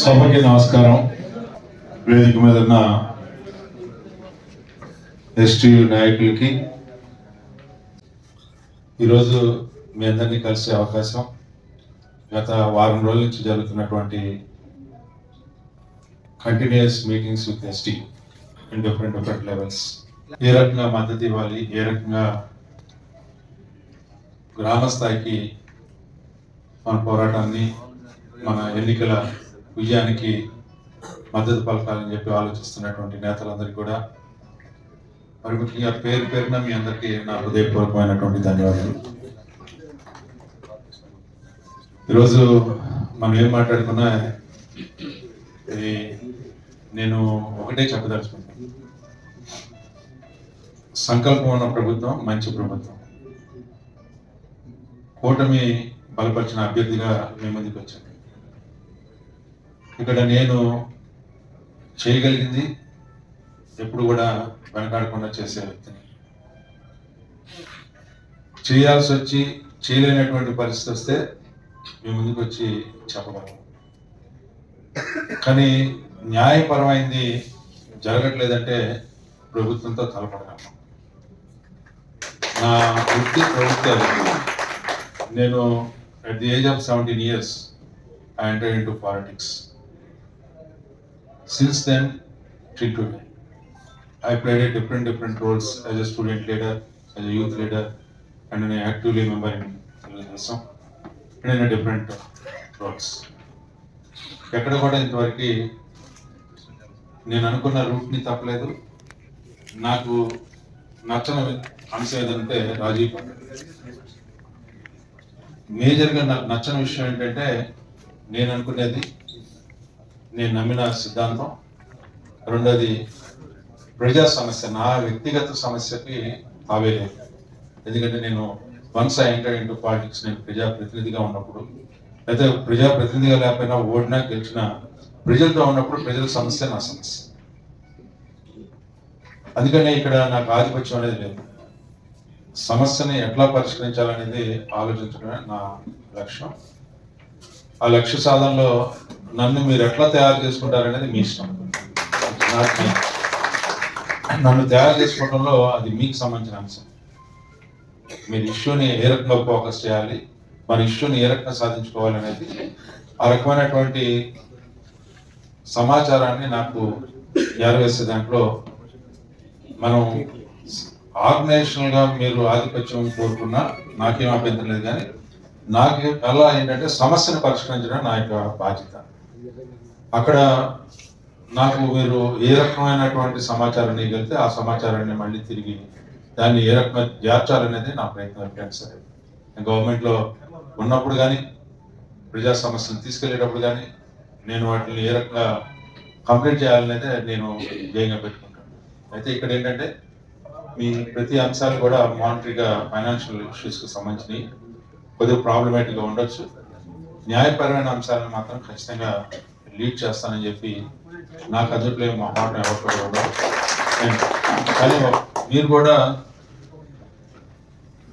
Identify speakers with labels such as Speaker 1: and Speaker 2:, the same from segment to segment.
Speaker 1: సభకి నమస్కారం. వేదిక మీద ఉన్న ఎస్టీ నాయకులకి ఈరోజు మీ అందరినీ కలిసే అవకాశం. గత వారం రోజుల నుంచి జరుగుతున్నటువంటి continuous meetings with ST in different different levels ఏ రకంగా మద్దతు ఇవ్వాలి? ఏ రకంగా గ్రామ స్థాయికి మన పోరాటాన్ని మన ఎన్నికల విజయానికి మద్దతు పలకాలని చెప్పి ఆలోచిస్తున్నటువంటి నేతలందరికీ కూడా మరి ముఖ్యంగా పేరు పేరున మీ అందరికీ నా హృదయపూర్వకమైనటువంటి ధన్యవాదాలు. ఈరోజు మనం ఏం మాట్లాడుకున్నా ఇది నేను ఒకటే చెప్పదలుచుకుంటాను సంకల్పం ఉన్న ప్రభుత్వం మంచి ప్రభుత్వం. కూటమి బలపరిచిన అభ్యర్థిగా మీ ముందుకు వచ్చాను. ఇక్కడ నేను చేయగలిగింది ఎప్పుడు కూడా వెనకాడకుండా చేసే వ్యక్తిని. చేయాల్సి వచ్చి చేయలేనటువంటి పరిస్థితి వస్తే మీ ముందుకు వచ్చి చెప్పగలం కానీ న్యాయపరమైంది జరగట్లేదంటే ప్రభుత్వంతో తలపడగలను నా వృత్తి ప్రవృత్తి నేను at the age of seventeen years I enter in to politics since then till today I played a different different roles as a student leader, as a youth leader, and an actively member in Telugu Desam and in a different uh, roles. ఎక్కడ కూడా ఇంతవరకు నేను అనుకున్న రూట్ని తప్పలేదు నాకు నచ్చని అంశం ఏదంటే రాజీవ్ మేజర్గా నాకు నచ్చని విషయం ఏంటంటే నేను అనుకునేది నేను నమ్మిన సిద్ధాంతం. రెండోది ప్రజా సమస్య నా వ్యక్తిగత సమస్యకి తావే లేదు. ఎందుకంటే నేను once I enter into politics నేను ప్రజాప్రతినిధిగా ఉన్నప్పుడు అయితే ప్రజాప్రతినిధిగా లేకపోయినా ఓడినా గెలిచినా ప్రజలతో ఉన్నప్పుడు ప్రజల సమస్య నా సమస్య. అందుకనే ఇక్కడ నాకు ఆధిపత్యం అనేది లేదు. సమస్యని ఎట్లా పరిష్కరించాలనేది ఆలోచించడమే నా లక్ష్యం. ఆ లక్ష్య సాధనలో నన్ను మీరు ఎట్లా తయారు చేసుకుంటారనేది మీ ఇష్టం. నాకు నన్ను తయారు చేసుకోవడంలో అది మీకు సంబంధించిన అంశం. మీరు ఇష్యూని ఏ రకంగా ఫోకస్ చేయాలి మన ఇష్యూని ఏ రకంగా సాధించుకోవాలి అనేది ఆ రకమైనటువంటి సమాచారాన్ని నాకు ఎరవేసే దాంట్లో మనం ఆర్గనైజేషనల్గా మీరు ఆధిపత్యం కోరుకున్నా నాకేం అభ్యంతరం లేదు కానీ నాకు ఎలా ఏంటంటే సమస్యను పరిష్కరించడం నా యొక్క బాధ్యత. అక్కడ నాకు మీరు ఏ రకమైనటువంటి సమాచారాన్ని ఇవ్వగలిగితే ఆ సమాచారాన్ని మళ్ళీ తిరిగి దాన్ని ఏ రకంగా చేర్చాలనేది నా ప్రయత్నం ఎప్పుడైనా సరే. గవర్నమెంట్లో ఉన్నప్పుడు కానీ ప్రజా సమస్యలు తీసుకెళ్ళేటప్పుడు కానీ నేను వాటిని ఏ రకంగా కంప్లీట్ చేయాలనేది నేను ధ్యేయంగా పెట్టుకుంటాను అయితే ఇక్కడ ఏంటంటే మీ ప్రతి అంశాలు కూడా మానిటరీగా ఫైనాన్షియల్ ఇష్యూస్కి సంబంధించినవి కొద్దిగా ప్రాబ్లమేటిక్గా ఉండొచ్చు. న్యాయపరమైన అంశాలను మాత్రం ఖచ్చితంగా లీడ్ చేస్తానని చెప్పి నాకు అందుట్లో మా మాట ఎవరు కానీ మీరు కూడా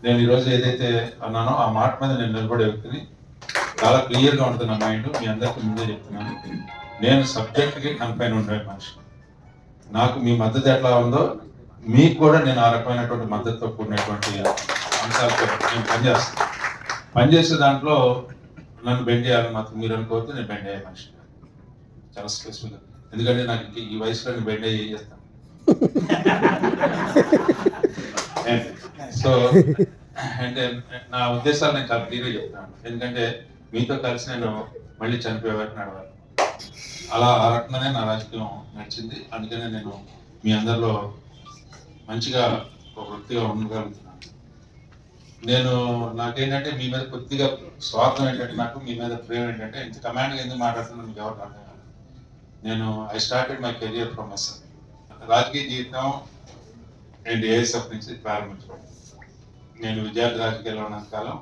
Speaker 1: నేను ఈరోజు ఏదైతే అన్నానో ఆ మాట మీద నేను నిలబడే వ్యక్తిని చాలా క్లియర్గా ఉంటుంది నా మైండ్ మీ అందరికీ ముందే చెప్తున్నాను. నేను సబ్జెక్ట్కి కన్ఫైన్ ఉండే మనిషి నాకు మీ మద్దతు ఎట్లా ఉందో మీకు కూడా నేను ఆ రకమైనటువంటి మద్దతుతో కూడినటువంటి అంశాలతో నేను పనిచేస్తాను. పనిచేసే దాంట్లో నన్ను బెండ్ చేయాలని మాత్రం మీరు అనుకోవద్దు నేను బెండ్ అయ్యే మనిషి చాలా స్పెసిఫిక్ ఎందుకంటే నాకు ఈ వయసులో నేను బెండ్ అయ్యి చేస్తాను? సో అంటే నా ఉద్దేశాలు నేను చాలా క్లియర్గా చెప్తాను. ఎందుకంటే మీతో కలిసి నేను మళ్ళీ చనిపోయే వరకు నడవాలి అలా ఆ రకంగానే నా రాజకీయం నడిచింది. అందుకనే నేను మీ అందరిలో మంచిగా ఒక వృత్తిగా ఉండగలుగుతున్నాను నేను నాకేంటంటే మీ మీద కొద్దిగా స్వార్థం ఏంటంటే నాకు మీ మీద ప్రేమ ఏంటంటే ఇంత కమాండ్గా ఎందుకు మాట్లాడుతున్నాను మీకు ఎవరు అర్థం కాదు నేను I started my career from yes రాజకీయ జీవితం అండ్ ఏఎస్ఎఫ్ నుంచి ప్రారంభించడం నేను విద్యార్థి రాజకీయాల్లో ఉన్నంత కాలం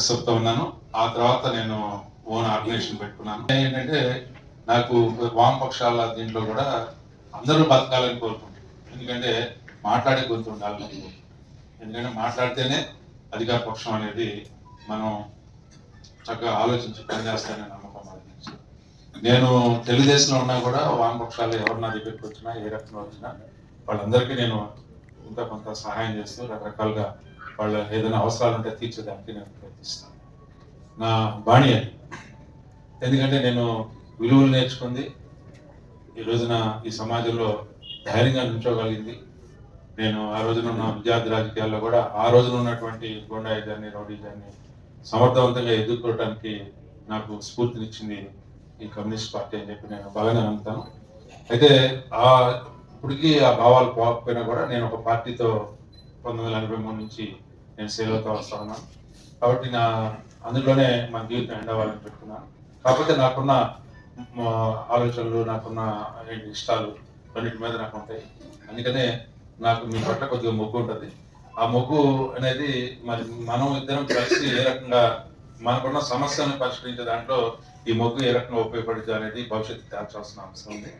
Speaker 1: ఎస్ఎఫ్తో ఉన్నాను. ఆ తర్వాత నేను ఓన్ ఆర్గనైజేషన్ పెట్టుకున్నాను. ఏంటంటే నాకు వామపక్షాల దీంట్లో కూడా అందరూ బతకాలని కోరుకుంటున్నాను ఎందుకంటే మాట్లాడే గొంతు ఉండాలి నాకు. ఎందుకంటే మాట్లాడితేనే అధికార పక్షం అనేది మనం చక్కగా ఆలోచించి పనిచేస్తానని నమ్మకం మనకి. నేను తెలుగుదేశంలో ఉన్నా కూడా వామపక్షాలు ఎవరు నా దగ్గరికి వచ్చినా ఏ రకంగా వచ్చినా వాళ్ళందరికీ నేను ఇంత కొంత సహాయం చేస్తూ రకరకాలుగా వాళ్ళ ఏదైనా అవసరాలు ఉంటే తీర్చడానికి నేను ప్రయత్నిస్తాను నా బాణి అది ఎందుకంటే నేను విలువలు నేర్చుకుంది ఈ రోజున ఈ సమాజంలో ధైర్యంగా నిల్చోగలిగింది నేను ఆ రోజున ఉన్న విద్యార్థి రాజకీయాల్లో కూడా ఆ రోజున ఉన్నటువంటి గుండాయిజాన్ని రౌడీజాన్ని సమర్థవంతంగా ఎదుర్కోవడానికి నాకు స్ఫూర్తినిచ్చింది ఈ కమ్యూనిస్ట్ పార్టీ అని చెప్పి నేను బాగానే నమ్ముతాను. అయితే ఆ ఇప్పటికీ ఆ భావాలు పోకపోయినా కూడా నేను ఒక పార్టీతో పంతొమ్మిది వందల ఎనభై మూడు నుంచి నేను సేవతో అవుతా వస్తా ఉన్నాను. కాబట్టి నా అందులోనే మా జీవితం ఎండ్ అవ్వాలని పెట్టుకున్నాను కాకపోతే నాకున్న ఆలోచనలు నాకున్న ఇష్టాలు రెండింటి మీద నాకు ఉంటాయి అందుకనే నాకు మీ పట్ల కొద్దిగా మొగ్గు ఉంటుంది. ఆ మొగ్గు అనేది మరి మనం ఇద్దరం కలిసి ఏ రకంగా మనకున్న సమస్యలను పరిష్కరించే దాంట్లో ఈ మొగ్గు ఏ రకంగా ఉపయోగపడుతుంది అనేది భవిష్యత్తు తేల్చాల్సిన అవసరం ఉంది.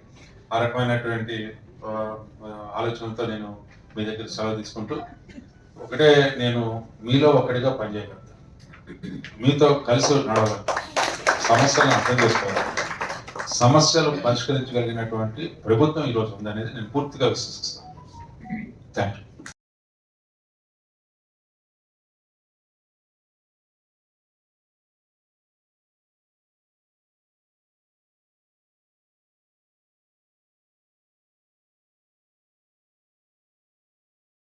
Speaker 1: ఆ రకమైనటువంటి ఆలోచనతో నేను మీ దగ్గర సెలవు తీసుకుంటూ ఒకటే నేను మీలో ఒకటిగా పనిచేయగలుగుతాను. మీతో కలిసి నడవగలుగుతాను. సమస్యలను అర్థం చేసుకోవాలి. సమస్యలు పరిష్కరించగలిగినటువంటి ప్రభుత్వం ఈరోజు ఉందనేది నేను పూర్తిగా విశ్వసిస్తాను. Tá.